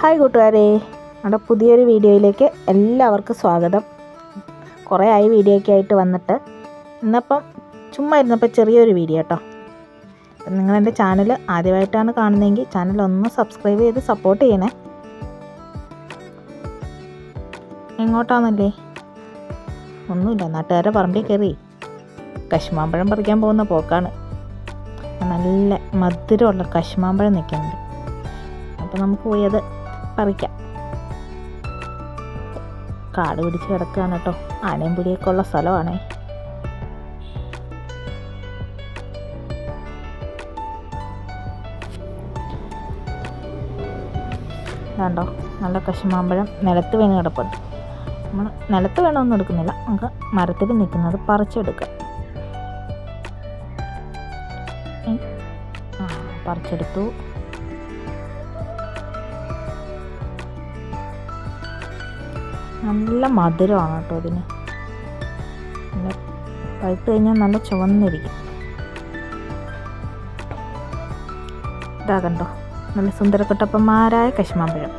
Hi കൂട്ടുകാരെ. നമ്മുടെ പുതിയൊരു വീഡിയോയിലേക്ക് എല്ലാവർക്കും സ്വാഗതം. കുറേ ആയി വീഡിയോ ഒക്കെ ആയിട്ട് വന്നിട്ട്. ഇന്നപ്പം ചുമ്മാ ഇരുന്നപ്പോൾ ചെറിയൊരു വീഡിയോ കേട്ടോ എന്റെ ചാനൽ ആദ്യമായിട്ടാണ് കാണുന്നതെങ്കിൽ ചാനൽ ഒന്ന് സബ്സ്ക്രൈബ് ചെയ്ത് സപ്പോർട്ട് ചെയ്യണേ. എങ്ങോട്ടാണെന്നല്ലേ ഒന്നുമില്ല നാട്ടുകാരെ പറമ്പിൽ കയറി. കശുമാമ്പഴം പറിക്കാൻ പോകുന്ന പോക്കാണ്. നല്ല മധുരമുള്ള കശുമാമ്പഴം നിൽക്കുന്നുണ്ട്. അപ്പോൾ നമുക്ക് പോയി അത് പറിക്കാം. കാട് പിടിച്ച് കിടക്കുകയാണ് കേട്ടോ. ആനയും പുലിയൊക്കെ ഉള്ള സ്ഥലമാണേ. കണ്ടോ നല്ല കശുമാമ്പഴം നിലത്ത് വീണ് കിടപ്പുണ്ട്. നമ്മൾ നിലത്ത് വേണമൊന്നും എടുക്കുന്നില്ല. നമുക്ക് മരത്തിൽ നിൽക്കുന്നത് പറിച്ചെടുക്കാം. പറിച്ചെടുത്തു. നല്ല മധുരമാണ് കേട്ടോ ഇതിന്. നല്ല പഴുത്ത് കഴിഞ്ഞാൽ നല്ല ചുവന്നിരിക്കും. ഇതാ കണ്ടോ? നല്ല സുന്ദരക്കുട്ടപ്പന്മാരായ കശുമാമ്പഴം.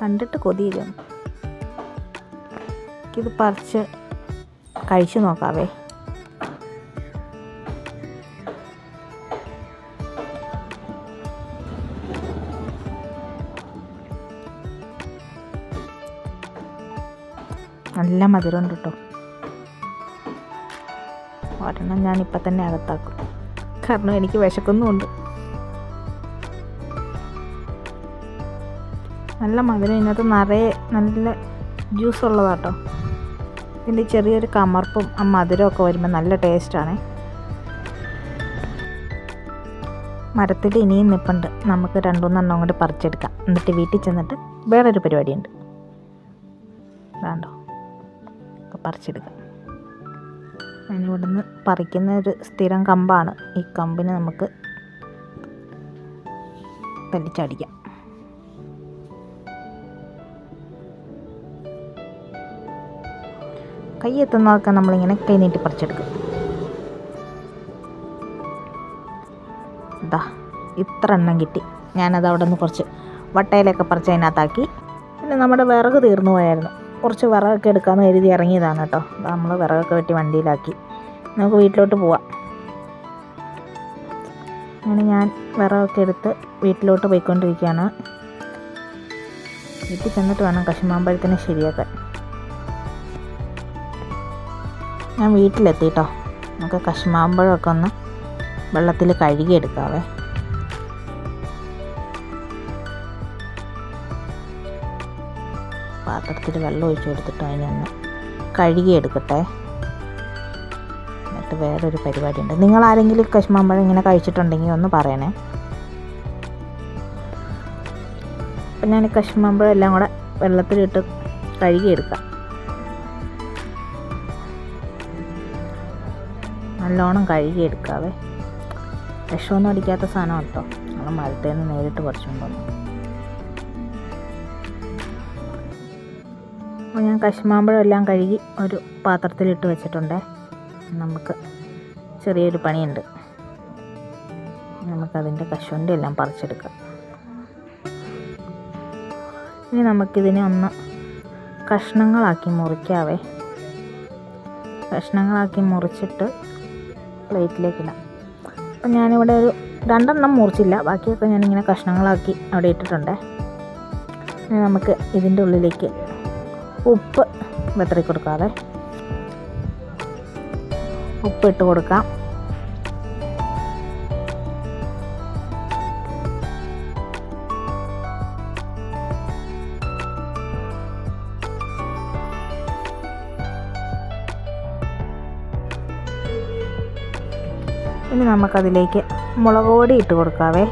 കണ്ടിട്ട് കൊതിയില്ല? എനിക്കിത് പറിച്ച് കഴിച്ചു നോക്കാവേ. നല്ല മധുരമുണ്ട് കേട്ടോ. ഒരെണ്ണം ഞാൻ ഇപ്പം തന്നെ അകത്താക്കും. കാരണം എനിക്ക് വിശക്കുന്നുമുണ്ട്. നല്ല മധുരം ഇതിനകത്ത് നിറയെ നല്ല ജ്യൂസ് ഉള്ളതാട്ടോ ഇതിന്റെ ചെറിയൊരു കമർപ്പും ആ മധുരമൊക്കെ വരുമ്പോൾ നല്ല ടേസ്റ്റാണ് മരത്തിൽ ഇനിയും നിൽപ്പുണ്ട് നമുക്ക് രണ്ടുമൂന്നെണ്ണം കൂടി പറിച്ചെടുക്കാം. എന്നിട്ട് വീട്ടിൽ ചെന്നിട്ട് വേറൊരു പരിപാടിയുണ്ട്. വേണ്ടോ ഒക്കെ പറിച്ചെടുക്കാം. അതിന് ഇവിടുന്ന് പറിക്കുന്ന ഒരു സ്ഥിരം കമ്പാണ്. ഈ കമ്പിന് നമുക്ക് തല്ലിച്ചടിക്കാം. കൈ എത്തുന്നതൊക്കെ നമ്മളിങ്ങനെ കൈ നീട്ടി പറിച്ചെടുക്കും. ഇതാ ഇത്ര എണ്ണം കിട്ടി. ഞാനത് അവിടെ നിന്ന് കുറച്ച് വട്ടയിലൊക്കെ പറിച്ച് അതിനകത്താക്കി. പിന്നെ നമ്മുടെ വിറക് തീർന്നു പോയായിരുന്നു. കുറച്ച് വിറകൊക്കെ എടുക്കാമെന്ന് കരുതി ഇറങ്ങിയതാണ് കേട്ടോ. നമ്മൾ വിറകൊക്കെ വെട്ടി വണ്ടിയിലാക്കി. നമുക്ക് വീട്ടിലോട്ട് പോവാം. അങ്ങനെ ഞാൻ വിറകൊക്കെ എടുത്ത് വീട്ടിലോട്ട് പോയിക്കൊണ്ടിരിക്കുകയാണ്. വീട്ടിൽ ചെന്നിട്ട് വേണം കശുമാമ്പഴത്തിനെ ശരിയാക്കാൻ. ഞാൻ വീട്ടിലെത്തി കേട്ടോ. നമുക്ക് കശുമാമ്പഴമൊക്കെ ഒന്ന് വെള്ളത്തിൽ കഴുകിയെടുക്കാവേ. പാത്രത്തിൽ വെള്ളം ഒഴിച്ച് കൊടുത്തിട്ട് അതിനൊന്ന് കഴുകിയെടുക്കട്ടെ എന്നിട്ട് വേറൊരു പരിപാടിയുണ്ട്. നിങ്ങൾ ആരെങ്കിലും കശുമാമ്പഴം ഇങ്ങനെ കഴിച്ചിട്ടുണ്ടെങ്കിൽ ഒന്ന് പറയണേ. അപ്പം ഞാൻ കശുമാമ്പഴം എല്ലാം കൂടെ വെള്ളത്തിലിട്ട് കഴുകിയെടുക്കാം നല്ലോണം കഴുകിയെടുക്കാവേ വിഷമൊന്നും അടിക്കാത്ത സാധനം കേട്ടോ. നമ്മൾ മരത്തിൽ നിന്ന് നേരിട്ട് പറിച്ചുകൊണ്ട് അപ്പോൾ ഞാൻ കശുമാമ്പഴം എല്ലാം കഴുകി ഒരു പാത്രത്തിലിട്ട് വെച്ചിട്ടുണ്ട്. നമുക്ക് ചെറിയൊരു പണിയുണ്ട്. നമുക്കതിന്റെ കശുവണ്ടി എല്ലാം പറിച്ചെടുക്കാം. ഇനി നമുക്കിതിനെ ഒന്ന് കഷ്ണങ്ങളാക്കി മുറിക്കാവേ. കഷ്ണങ്ങളാക്കി മുറിച്ചിട്ട് പ്ലേറ്റിലേക്കിടാം അപ്പം ഞാനിവിടെ ഒരു രണ്ടെണ്ണം മുറിച്ചില്ല. ബാക്കിയൊക്കെ ഞാനിങ്ങനെ കഷ്ണങ്ങളാക്കി അവിടെ ഇട്ടിട്ടുണ്ട്. നമുക്ക് ഇതിന്റെ ഉള്ളിലേക്ക് ഉപ്പ് വെത്തറി കൊടുക്കാതെ ഉപ്പ് ഇട്ട് കൊടുക്കാം. ഇനി നമുക്കതിലേക്ക് മുളക് പൊടി ഇട്ട് കൊടുക്കാവേ.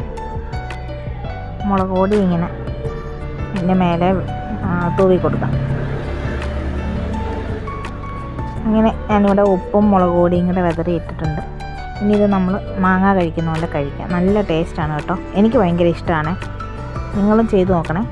മുളക് പൊടി ഇങ്ങനെ ഇതിന്റെ മേലെ തൂവി കൊടുക്കാം. അങ്ങനെ ഞാനിവിടെ ഉപ്പും മുളക് പൊടിയും കൂടെ വെതറി ഇട്ടിട്ടുണ്ട്. ഇനി ഇത് നമ്മൾ മാങ്ങ കഴിക്കുന്ന പോലെ കഴിക്കാം. നല്ല ടേസ്റ്റാണ് കേട്ടോ. എനിക്ക് ഭയങ്കര ഇഷ്ടമാണ്. നിങ്ങളും ചെയ്തു നോക്കണേ.